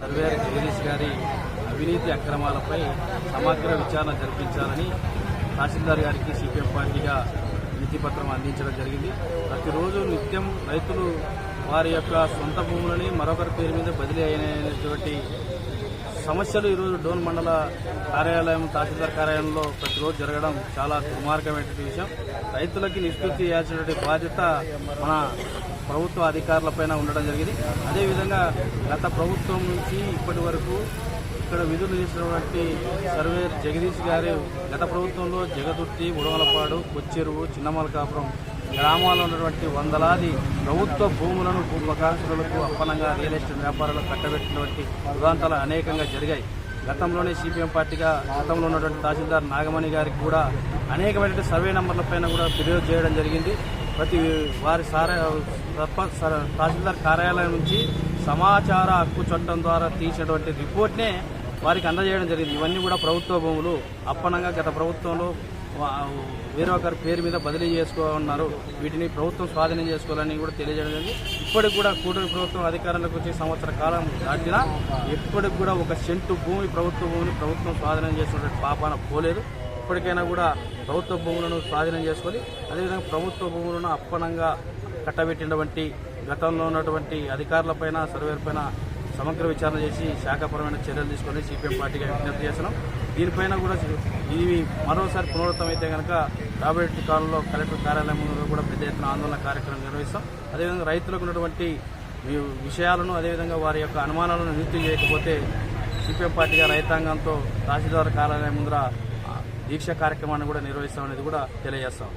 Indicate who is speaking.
Speaker 1: Surveyor Jagadish గారి అవినీతి అక్రమాలపై సమగ్ర విచారణ జరిపించాలని తహసీల్దార్ గారికి సిపిఎం పార్టీగా వినతిపత్రం అందించడం జరిగింది. ప్రతిరోజు నిత్యం రైతులు వారి యొక్క సొంత భూములని మరొకరి పేరు మీద బదిలీ అయినటువంటి సమస్యలు ఈరోజు డోన్ మండల కార్యాలయం తహసీల్దార్ కార్యాలయంలో ప్రతిరోజు జరగడం చాలా దుర్మార్గమైనటువంటి విషయం. రైతులకి నిష్పత్తి చేయాల్సినటువంటి బాధ్యత మన ప్రభుత్వ అధికారులపైన ఉండడం జరిగింది. అదేవిధంగా గత ప్రభుత్వం నుంచి ఇప్పటి వరకు ఇక్కడ విధులు చేసినటువంటి సర్వేర్ జగదీష్ గారు గత ప్రభుత్వంలో జగదుర్తి ఉడవలపాడు కొచ్చెరువు చిన్నమలకాపురం గ్రామాల్లో ఉన్నటువంటి వందలాది ప్రభుత్వ భూములను భూపకాంక్షలకు అప్పనంగా రియల్ ఎస్టేట్ వ్యాపారాలు కట్టబెట్టినటువంటి ఉదాంతాలు అనేకంగా జరిగాయి. గతంలోనే సిపిఎం పార్టీగా గతంలో ఉన్నటువంటి తహసీల్దార్ నాగమణి గారికి కూడా అనేకమైనటువంటి సర్వే నెంబర్ల పైన కూడా ఫిర్యాదు చేయడం జరిగింది. ప్రతి వారి సార తహసీల్దార్ కార్యాలయం నుంచి సమాచార హక్కు చట్టం ద్వారా తీసినటువంటి రిపోర్ట్నే వారికి అందజేయడం జరిగింది. ఇవన్నీ కూడా ప్రభుత్వ భూములు. అప్పనంగా గత ప్రభుత్వంలో వేరొకరి వేరే ఒకరి పేరు మీద బదిలీ చేసుకోమన్నారు వీటిని ప్రభుత్వం స్వాధీనం చేసుకోవాలని కూడా తెలియజేయడం జరిగింది. ఇప్పటికి కూడా కూటమి ప్రభుత్వం అధికారంలోకి వచ్చే సంవత్సర కాలం దాటినా ఇప్పటికి కూడా ఒక సెంటు భూమి ప్రభుత్వ భూమిని ప్రభుత్వం స్వాధీనం చేసుకున్నటువంటి పాపాన పోలేదు. ఇప్పటికైనా కూడా ప్రభుత్వ భూములను స్వాధీనం చేసుకొని అదేవిధంగా ప్రభుత్వ భూములను అప్పనంగా కట్టబెట్టినటువంటి గతంలో ఉన్నటువంటి అధికారులపైన సర్వేలపైన సమగ్ర విచారణ చేసి శాఖపరమైన చర్యలు తీసుకొని సిపిఎం పార్టీగా విజ్ఞప్తి చేస్తున్నాం. దీనిపైన కూడా ఇవి మరోసారి పునరుద్ధం అయితే కనుక రాబోయే కాలంలో కలెక్టర్ కార్యాలయం ముందు కూడా పెద్ద ఎత్తున ఆందోళన కార్యక్రమం నిర్వహిస్తాం. అదేవిధంగా రైతులకు ఉన్నటువంటి వి- విషయాలను అదేవిధంగా వారి యొక్క అనుమానాలను నివృత్తి చేయకపోతే సిపిఎం పార్టీగా రైతాంగంతో తహసీల్దార్ కార్యాలయం ముందర దీక్ష కార్యక్రమాన్ని కూడా నిర్వహిస్తామనేది కూడా తెలియజేస్తాం.